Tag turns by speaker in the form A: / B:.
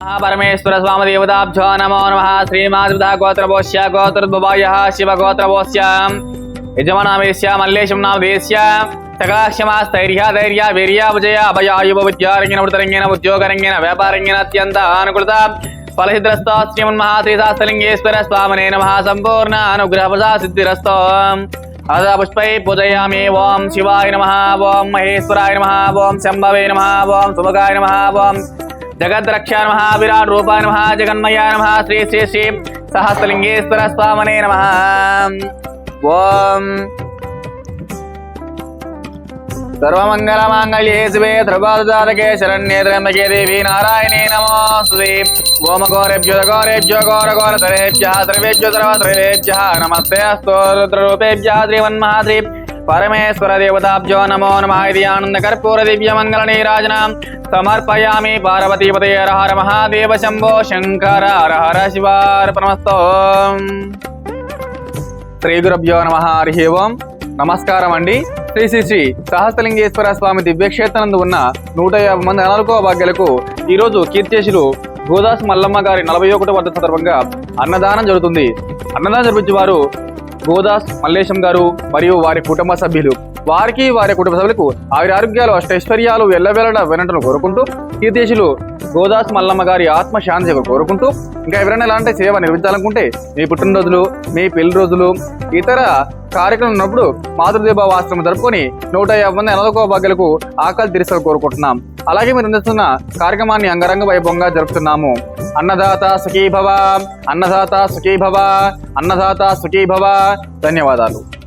A: महापरमेश्वर स्वाम देवताभ्यो नमो नमः श्रीमाद्भुतः गोत्रभोष्य गोत्रद्भुवायः शिवगोत्रभोष्य यजमनामेश्य मल्लेशं नामदेश्य सकाश्यमास्थैर्यधैर्य वीर्याभुजय अभयायुभविद्यारङ्गेन उद्योगरङ्गेन, व्यापारङ्गेन अत्यन्त अनुकृत स्वामने नमः। सम्पूर्ण अनुग्रहवशा सिद्धिरस्तो। पुष्पै पूजयामि। ॐ शिवाय नमः। ॐ महेश्वराय नमः। ॐ शम्भवे नमः। ॐ नमः। ॐ నమ నమ జగద్రక్షా నమ విరాట్ రూపాయ నమ జగన్మయ నమ శ్రీ శ్రీ శ్రీ సహస్రలింగేశ్వర స్వామనే నమ ఓం సర్వమంగళమాంగళ్యే శివే ధ్రువదాతకే శరణ్యే త్రయంబకే దేవి నారాయణే నమోస్తుతే ఓమఘోరేభ్యో ఘోరేభ్యో ఘోర ఘోరతరేభ్యः సర్వేభ్యో సర్వత్రేభ్యः నమస్తే అస్తు రుద్రరూపేభ్యः శ్రీమన్మహాద్రి పరమేశ్వర దేవతాబ్జో నమో నమః ఇది ఆనంద కర్పూర దివ్య మంగళ నీరాజనం సమర్పయామి పార్వతీపతే హర మహాదేవ శంభో శంకర హర హర శివార్పణమస్తో శ్రీ గురుభ్యో నమ హరి ఓం నమస్కారం అండి శ్రీ శ్రీ శ్రీ సహస్రలింగేశ్వర స్వామి దివ్యక్షేత్రందు ఉన్న నూట యాభై మంది నాలుగో భాగ్యులకు ఈరోజు కీర్తిశేషులు గోదాస్ మల్లమ్మ గారి నలభై ఒకటి వద్ద సందర్భంగా అన్నదానం జరుగుతుంది. అన్నదానం జరిపించే వారు గోదాస్ మల్లేశం గారు మరియు వారి కుటుంబ సభ్యులు. వారికి వారి కుటుంబ సభ్యులకు ఆవిరి ఆరోగ్యాలు అష్టైశ్వర్యాలు ఎల్లవేళ వినటను కోరుకుంటూ కీర్తిశేషులు గోదాస్ మల్లమ్మ గారి ఆత్మ శాంతి కోరుకుంటూ ఇంకా ఎవరైనా ఇలాంటి సేవ నిర్వహించాలనుకుంటే మీ పుట్టినరోజులు మీ పెళ్ళి రోజులు ఇతర కార్యక్రమం ఉన్నప్పుడు మాతృదేవ ఆశ్రమం జరుపుకొని నూట యాభై మంది అనలకో భాగ్యులకు ఆకలి తీర్చాలని కోరుకుంటున్నాం. అలాగే మీరు అందిస్తున్న కార్యక్రమాన్ని అంగరంగ వైభవంగా జరుపుతున్నాము. అన్నదాత సుఖీ భవ అన్నదాత సుఖీ భవ అన్నదాత సుఖీ భవ ధన్యవాదాలు.